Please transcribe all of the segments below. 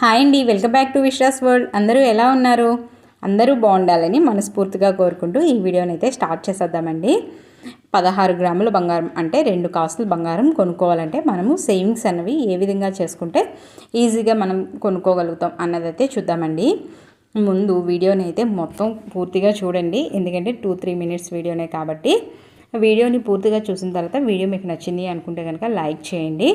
Hi అండి welcome back to Vishwas world. అందరూ ఎలా ఉన్నారు? అందరూ బాగుండాలని మనస్ఫూర్తిగా కోరుకుంటూ ఈ వీడియోని అయితే స్టార్ట్ చేసేద్దామండి. పదహారు గ్రాముల బంగారం అంటే రెండు కాసులు బంగారం కొనుక్కోవాలంటే మనము సేవింగ్స్ అనేవి ఏ విధంగా చేసుకుంటే ఈజీగా మనం కొనుక్కోగలుగుతాం అన్నదైతే చూద్దామండి. ముందు వీడియోని అయితే మొత్తం పూర్తిగా చూడండి. ఎందుకంటే టూ త్రీ మినిట్స్ వీడియోనే కాబట్టి వీడియోని పూర్తిగా చూసిన తర్వాత వీడియో మీకు నచ్చింది అనుకుంటే కనుక లైక్ చేయండి.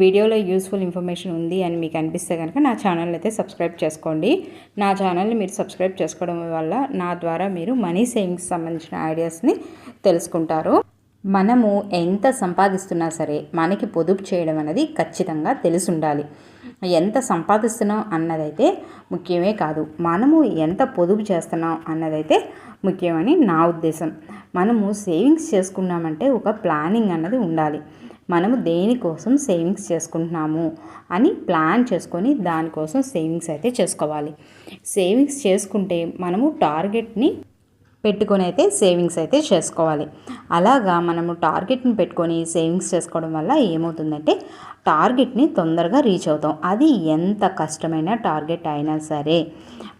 వీడియోలో యూస్ఫుల్ ఇన్ఫర్మేషన్ ఉంది అని మీకు అనిపిస్తే కనుక నా ఛానల్ అయితే సబ్స్క్రైబ్ చేసుకోండి. నా ఛానల్ని మీరు సబ్స్క్రైబ్ చేసుకోవడం వల్ల నా ద్వారా మీరు మనీ సేవింగ్స్ సంబంధించిన ఐడియాస్ని తెలుసుకుంటారు. మనము ఎంత సంపాదిస్తున్నా సరే మనకి పొదుపు చేయడం అనేది ఖచ్చితంగా తెలిసి ఉండాలి ఎంత సంపాదిస్తున్నాం అన్నదైతే ముఖ్యమే కాదు. మనము ఎంత పొదుపు చేస్తున్నాం అన్నదైతే ముఖ్యమని నా ఉద్దేశం. మనము సేవింగ్స్ చేసుకున్నామంటే ఒక ప్లానింగ్ అన్నది ఉండాలి. మనము దేనికోసం సేవింగ్స్ చేసుకుంటున్నాము అని ప్లాన్ చేసుకొని దానికోసం సేవింగ్స్ అయితే చేసుకోవాలి. సేవింగ్స్ చేసుకుంటే మనము టార్గెట్ని పెట్టుకొని అయితే సేవింగ్స్ అయితే చేసుకోవాలి. అలాగా మనము టార్గెట్ని పెట్టుకొని సేవింగ్స్ చేసుకోవడం వల్ల ఏమవుతుందంటే టార్గెట్ని తొందరగా రీచ్ అవుతాం. అది ఎంత కష్టమైన టార్గెట్ అయినా సరే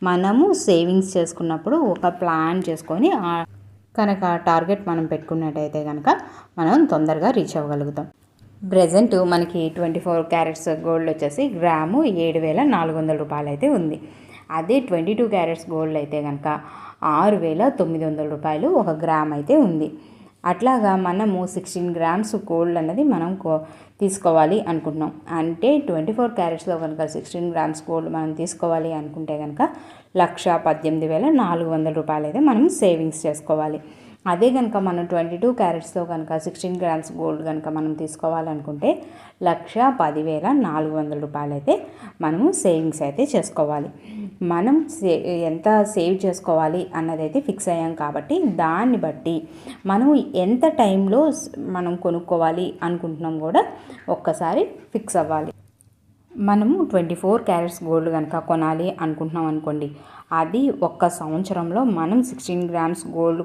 మనము సేవింగ్స్ చేసుకున్నప్పుడు ఒక ప్లాన్ చేసుకొని కనుక టార్గెట్ మనం పెట్టుకున్నట్టయితే కనుక మనం తొందరగా రీచ్ అవ్వగలుగుతాం. ప్రజెంట్ మనకి ట్వంటీ ఫోర్ క్యారెట్స్ గోల్డ్ వచ్చేసి గ్రాము ఏడు వేల నాలుగు వందల రూపాయలు అయితే ఉంది. అదే ట్వంటీ టూ క్యారెట్స్ గోల్డ్ అయితే కనుక ఆరు వేల తొమ్మిది వందల రూపాయలు ఒక గ్రామ్ అయితే ఉంది. అట్లాగా మనము సిక్స్టీన్ గ్రామ్స్ గోల్డ్ అనేది మనం కో తీసుకోవాలి అనుకుంటున్నాం. అంటే ట్వంటీ ఫోర్ క్యారెట్స్లో కనుక సిక్స్టీన్ గ్రామ్స్ గోల్డ్ మనం తీసుకోవాలి అనుకుంటే కనుక లక్ష పద్దెనిమిది వేల నాలుగు వందల రూపాయలు అయితే మనం సేవింగ్స్ చేసుకోవాలి. అదే కనుక మనం ట్వంటీ టూ క్యారెట్స్తో కనుక సిక్స్టీన్ గ్రామ్స్ గోల్డ్ కనుక మనం తీసుకోవాలనుకుంటే లక్ష పదివేల నాలుగు వందల రూపాయలు అయితే మనము సేవింగ్స్ అయితే చేసుకోవాలి. మనం సే ఎంత సేవ్ చేసుకోవాలి అన్నది అయితే ఫిక్స్ అయ్యాం కాబట్టి దాన్ని బట్టి మనం ఎంత టైంలో మనం కొనుక్కోవాలి అనుకుంటున్నాం కూడా ఒక్కసారి ఫిక్స్ అవ్వాలి. మనము ట్వంటీ ఫోర్ క్యారెట్స్ గోల్డ్ కనుక కొనాలి అనుకుంటున్నాం అనుకోండి అది ఒక్క సంవత్సరంలో మనం సిక్స్టీన్ గ్రామ్స్ గోల్డ్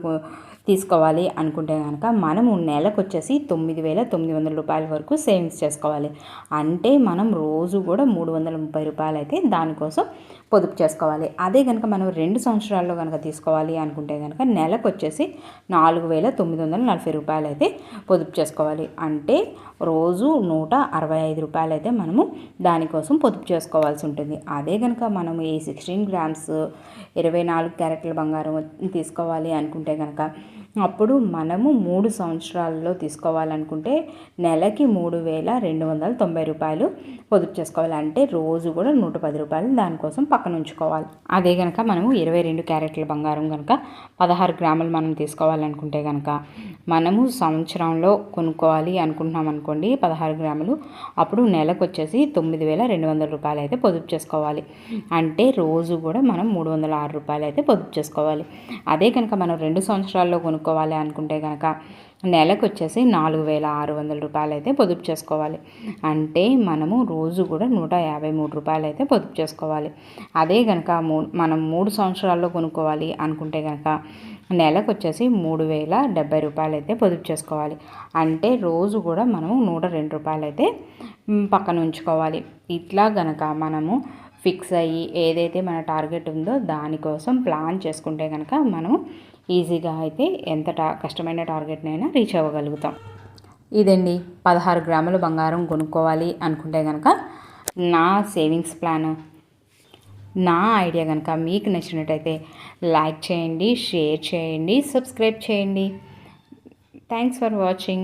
తీసుకోవాలి అనుకుంటే కనుక మనము నెలకు వచ్చేసి తొమ్మిది వేల తొమ్మిది వందల రూపాయల వరకు సేవింగ్స్ చేసుకోవాలి. అంటే మనం రోజు కూడా మూడు వందల ముప్పై రూపాయలు అయితే దానికోసం పొదుపు చేసుకోవాలి. అదే కనుక మనం రెండు సంవత్సరాల్లో కనుక తీసుకోవాలి అనుకుంటే కనుక నెలకు వచ్చేసి నాలుగు వేల తొమ్మిది వందల నలభై రూపాయలు అయితే పొదుపు చేసుకోవాలి. అంటే రోజు నూట అరవై ఐదు రూపాయలు అయితే మనము దానికోసం పొదుపు చేసుకోవాల్సి ఉంటుంది. అదే కనుక మనం ఈ సిక్స్టీన్ గ్రామ్స్ ఇరవై నాలుగు క్యారెట్ల బంగారం తీసుకోవాలి అనుకుంటే కనుక అప్పుడు మనము మూడు సంవత్సరాల్లో తీసుకోవాలనుకుంటే నెలకి మూడు వేల రెండు వందల తొంభై రూపాయలు పొదుపు చేసుకోవాలి. అంటే రోజు కూడా నూట పది రూపాయలు దానికోసం పక్కన ఉంచుకోవాలి. అదే కనుక మనము ఇరవై రెండు క్యారెట్ల బంగారం కనుక పదహారు గ్రాములు మనం తీసుకోవాలనుకుంటే కనుక మనము సంవత్సరంలో కొనుక్కోవాలి అనుకుంటున్నాం అనుకోండి పదహారు గ్రాములు అప్పుడు నెలకు వచ్చేసి తొమ్మిది వేల రెండు వందల రూపాయలు అయితే పొదుపు చేసుకోవాలి. అంటే రోజు కూడా మనం మూడు వందల ఆరు రూపాయలు అయితే పొదుపు చేసుకోవాలి. అదే కనుక మనం రెండు సంవత్సరాల్లో కొనుక్కో కొనుక్కోవాలి అనుకుంటే కనుక నెలకు వచ్చేసి నాలుగు వేల ఆరు వందల రూపాయలు అయితే పొదుపు చేసుకోవాలి. అంటే మనము రోజు కూడా నూట యాభై మూడు రూపాయలు అయితే పొదుపు చేసుకోవాలి. అదే కనుక మూ మనం మూడు సంవత్సరాల్లో కొనుక్కోవాలి అనుకుంటే కనుక నెలకు వచ్చేసి మూడు వేల డెబ్బై రూపాయలు అయితే పొదుపు చేసుకోవాలి. అంటే రోజు కూడా మనము నూట రెండు రూపాయలు అయితే పక్కన ఉంచుకోవాలి. ఇట్లా గనక మనము ఫిక్స్ అయ్యి ఏదైతే మన టార్గెట్ ఉందో దానికోసం ప్లాన్ చేసుకుంటే కనుక మనం ఈజీగా అయితే ఎంత టా కష్టమైన టార్గెట్నైనా రీచ్ అవ్వగలుగుతాం. ఇదండి. పదహారు గ్రాముల బంగారం కొనుక్కోవాలి అనుకుంటే కనుక నా సేవింగ్స్ ప్లాన్ నా ఐడియా కనుక మీకు నచ్చినట్టయితే లైక్ చేయండి షేర్ చేయండి సబ్స్క్రైబ్ చేయండి. Thanks for watching.